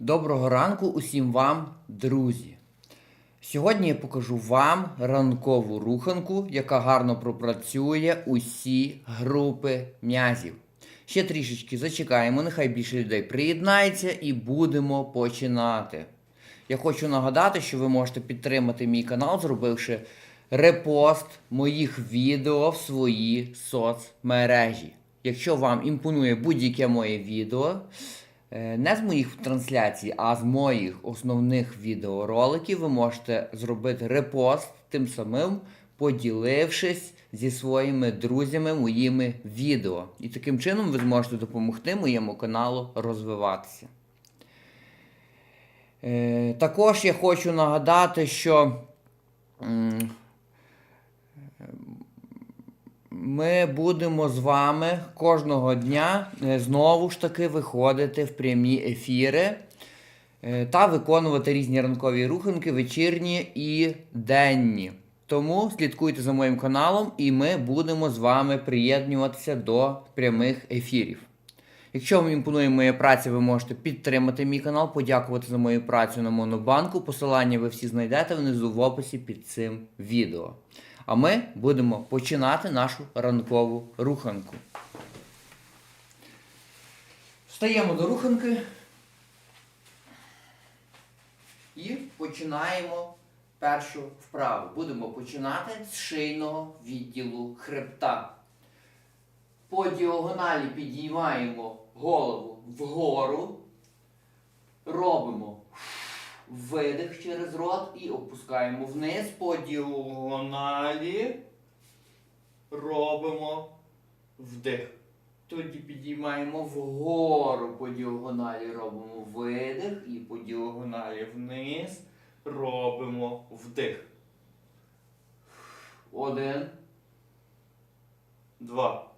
Доброго ранку усім вам, друзі! Сьогодні я покажу вам ранкову руханку, яка гарно пропрацює усі групи м'язів. Ще трішечки зачекаємо, нехай більше людей приєднається і будемо починати. Я хочу нагадати, що ви можете підтримати мій канал, зробивши репост моїх відео в свої соцмережі. Якщо вам імпонує будь-яке моє відео, не з моїх трансляцій, а з моїх основних відеороликів, ви можете зробити репост, тим самим поділившись зі своїми друзями моїми відео. І таким чином ви зможете допомогти моєму каналу розвиватися. Е, також я хочу нагадати, що ми будемо з вами кожного дня е, знову ж таки виходити в прямі ефіри е, та виконувати різні ранкові руханки, вечірні і денні. Тому слідкуйте за моїм каналом, і ми будемо з вами приєднуватися до прямих ефірів. Якщо вам імпонує моя праця, ви можете підтримати мій канал, подякувати за мою працю на Монобанку. Посилання ви всі знайдете внизу в описі під цим відео. А ми будемо починати нашу ранкову руханку. Встаємо до руханки і починаємо першу вправу. Будемо починати з шийного відділу хребта. По діагоналі підіймаємо голову вгору, робимо видих через рот і опускаємо вниз по діагоналі. Робимо вдих. Тоді підіймаємо вгору по діагоналі, робимо видих і по діагоналі вниз робимо вдих. Один. Два.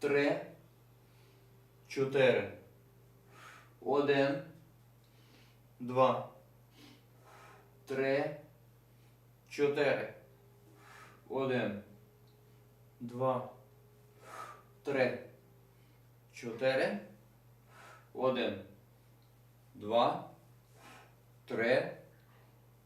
Три. Чотири. Один. Два. Три. Чотири. Один. Два. Три. Чотири. Один. Два. Три.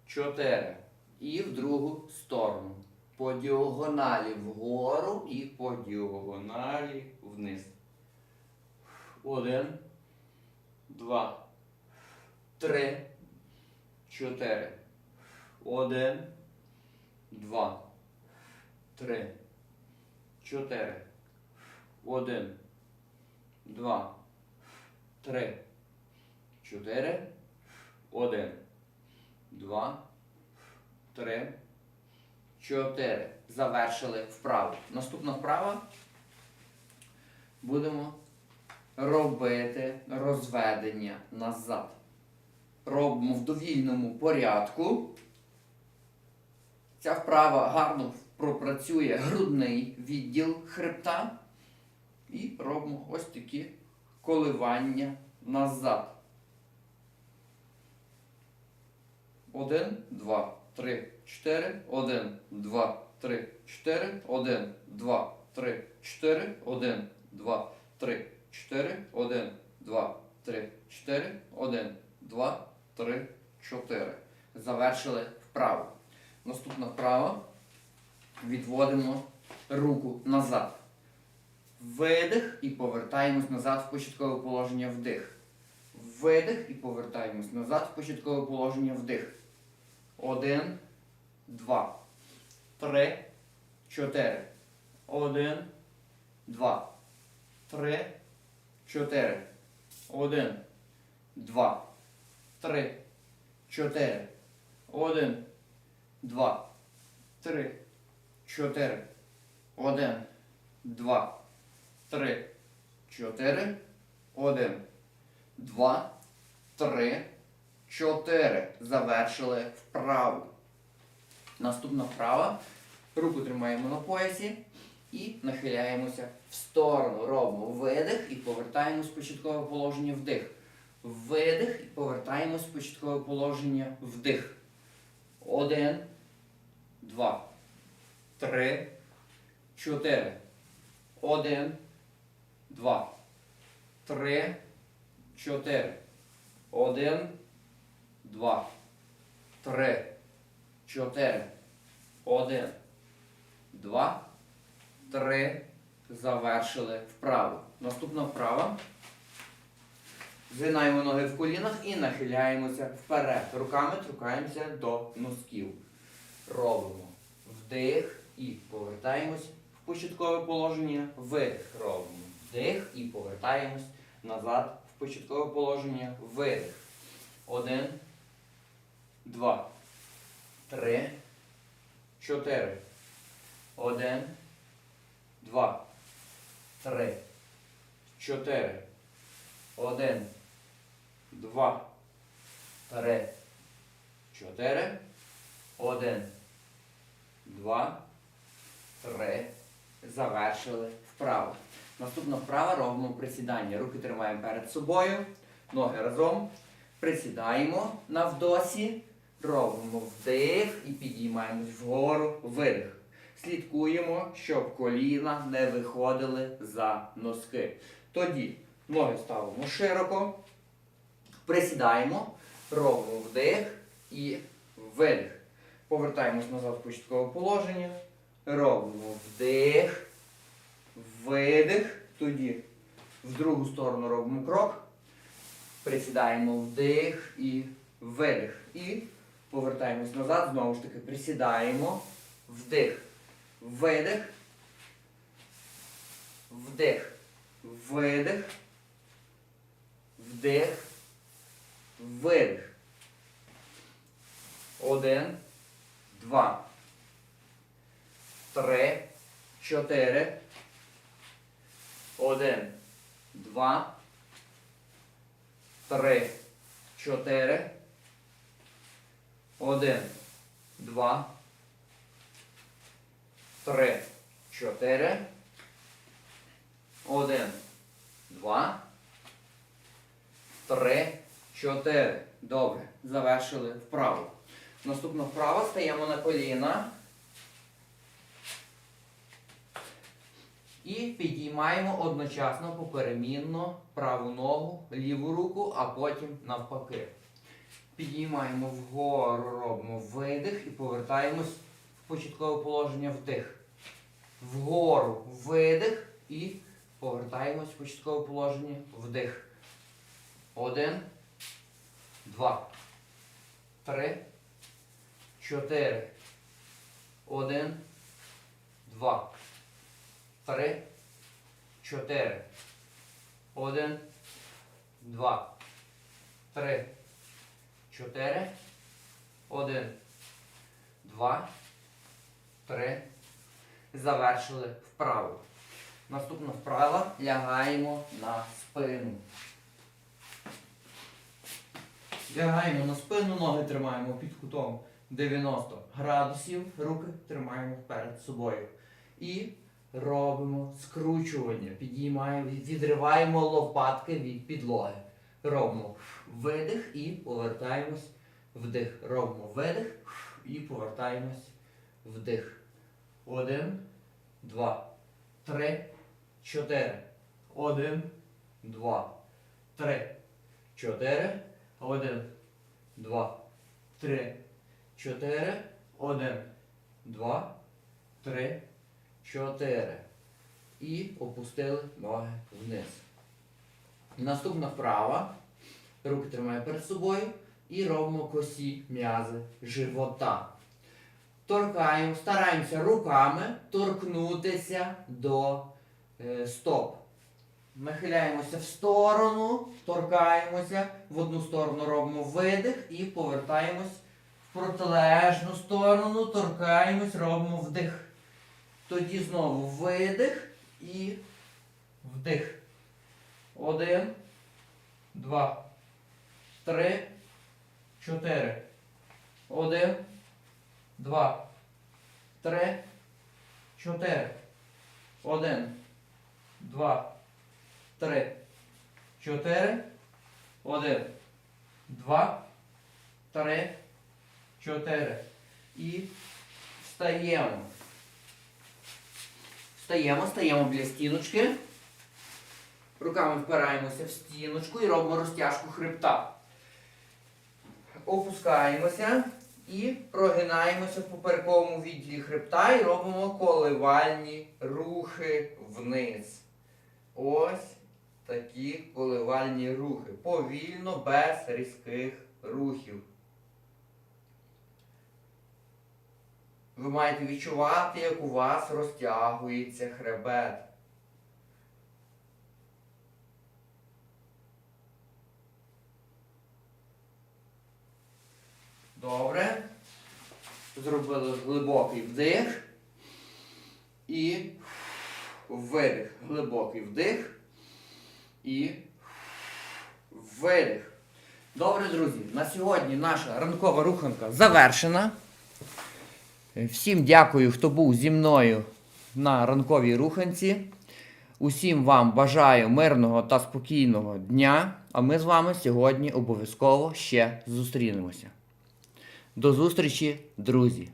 Чотири. І в другу сторону. По діагоналі вгору і по діагоналі вниз. Один. Два. Три. Чотири. Один. Два. Три. Чотири. Один. Два. Три. Чотири. Один. Два. Три. Чотири. Завершили вправу. Наступна вправа. Будемо робити розведення назад. Робимо в довільному порядку. Ця вправа гарно пропрацює грудний відділ хребта. І робимо ось такі коливання назад. Один, два, три, чотири. Один, два, три, чотири. Один, два, три, чотири. Один, два, три, чотири. Один, два, три, чотири. Один, два, три, чотири. Завершили вправу. Наступна вправа. Відводимо руку назад. Видих і повертаємось назад в початкове положення вдих. Видих і повертаємось назад в початкове положення вдих. Один, два, три, чотири. Один, два, три, чотири. Один, два, три, чотири. Один, два, три, чотири. Один, два, три, чотири. Один, два, три, чотири. Завершили вправу. Наступна вправа. Руку тримаємо на поясі і нахиляємося в сторону. Робимо видих і повертаємось в початкове положення вдих. Видих і повертаємось в початкове положення вдих. Один, два, три, чотири. Один, два, три, чотири. Один, два, три, чотири. Один, два, три. Завершили вправо. Наступна вправа. Згинаємо ноги в колінах і нахиляємося вперед. Руками торкаємося до носків. Робимо вдих і повертаємось в початкове положення. Видих. Робимо вдих і повертаємось назад в початкове положення. Видих. Один, два, три, чотири. Один, два, три, чотири. Один, два, три, чотири. Один, два, три. Завершили вправо. Наступна вправа робимо присідання. Руки тримаємо перед собою, ноги разом. Присідаємо на вдосі, робимо вдих і підіймаємось вгору, видих. Слідкуємо, щоб коліна не виходили за носки. Тоді ноги ставимо широко, присідаємо, робимо вдих і видих. Повертаємось назад в початкове положення. Робимо вдих, видих. Тоді в другу сторону робимо крок. Присідаємо вдих і видих. І повертаємось назад. Знову ж таки, присідаємо. Вдих. Видих. Вдих. Видих. Вдих. Видих. Один. Два. Три. Чотири. Один. Два. Три. Чотири. Один. Два. Три. Чотири. Один. Два. Три. Чотири. Добре. Завершили вправу. Наступна вправа стаємо на коліна. І підіймаємо одночасно поперемінно праву ногу, ліву руку, а потім навпаки. Підіймаємо вгору, робимо видих і повертаємось в початкове положення вдих. Вгору видих і повертаємось в початкове положення вдих. Один, два, три, чотири. Один, два, три, чотири. Один, два, три, чотири. Один, два, три. Завершили вправу. Наступна вправа лягаємо на спину. Лягаємо на спину, ноги тримаємо під кутом 90 градусів, руки тримаємо перед собою. І робимо скручування. Підіймаємо, відриваємо лопатки від підлоги. Робимо видих і повертаємось вдих. Робимо видих і повертаємось вдих. Один, два, три, чотири. Один, два, три, чотири. Один, два, три, чотири. Один, два, три, чотири. І опустили ноги вниз. Наступна вправа. Руки тримаємо перед собою і робимо косі м'язи живота. Торкаємо, стараємося руками торкнутися до е, стоп. Нахиляємося в сторону, торкаємося, в одну сторону робимо видих і повертаємось в протилежну сторону, торкаємось, робимо вдих. Тоді знову видих і вдих. Один, два, три, чотири. Один, два, три, чотири. Один, два, три, чотири. Один, два, три, чотири. І встаємо. Встаємо, стаємо біля стіночки. Руками впираємося в стіночку і робимо розтяжку хребта. опускаємося і прогинаємося в поперековому відділі хребта і робимо коливальні рухи вниз. Ось такі коливальні рухи. Повільно, без різких рухів. Ви маєте відчувати, як у вас розтягується хребет. Добре. Зробили глибокий вдих. І видих. Глибокий вдих. І видих. Добре, друзі. На сьогодні наша ранкова руханка завершена. Всім дякую, хто був зі мною на ранковій руханці. Усім вам бажаю мирного та спокійного дня. А ми з вами сьогодні обов'язково ще зустрінемося. До зустрічі, друзі!